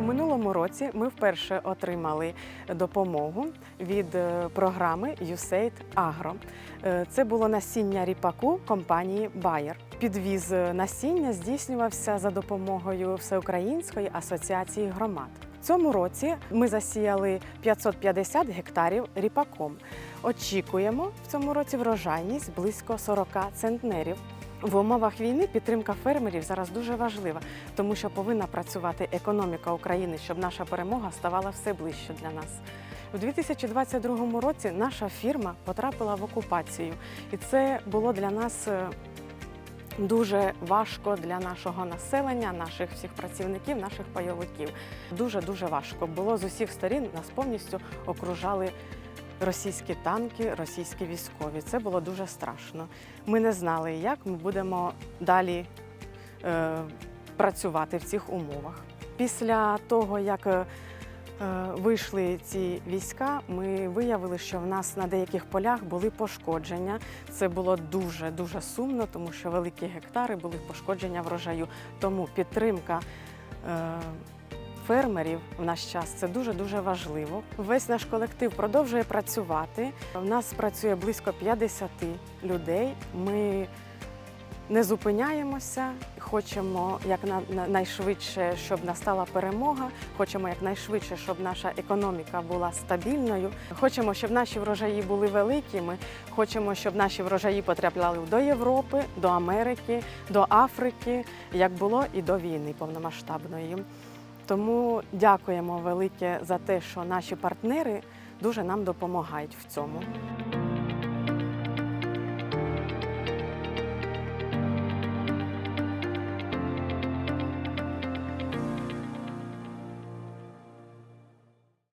У минулому році ми вперше отримали допомогу від е, програми USAID Agro. Е, Це було насіння ріпаку компанії Bayer. Підвіз е, насіння здійснювався за допомогою Всеукраїнської асоціації громад. Цьому році ми засіяли 550 гектарів ріпаком. Очікуємо в цьому році врожайність близько 40 центнерів. В умовах війни підтримка фермерів зараз дуже важлива, тому що повинна працювати економіка України, щоб наша перемога ставала все ближче для нас. У 2022 році наша фірма потрапила в окупацію, і це було для нас е, дуже важко для нашого населення, наших всіх працівників, наших пайовиків. Дуже дуже важко було з усіх сторін. Нас повністю окружали російські танки, російські військові. Це було дуже страшно. Ми не знали, як ми будемо далі е, працювати в цих умовах. Після того, як е, е, вийшли ці війська, ми виявили, що в нас на деяких полях були пошкодження. Це було дуже дуже сумно, тому що великі гектари були пошкодження врожаю. Тому підтримка. Е, Фермерів в наш час це дуже дуже важливо. Весь наш колектив продовжує працювати. У нас працює близько 50 людей. Ми не зупиняємося, хочемо якнайшвидше, щоб настала перемога. Хочемо якнайшвидше, щоб наша економіка була стабільною. Хочемо, щоб наші врожаї були великими. Хочемо, щоб наші врожаї потрапляли до Європи, до Америки, до Африки, як було і до війни повномасштабної. Тому дякуємо велике за те, що наші партнери дуже нам допомагають в цьому.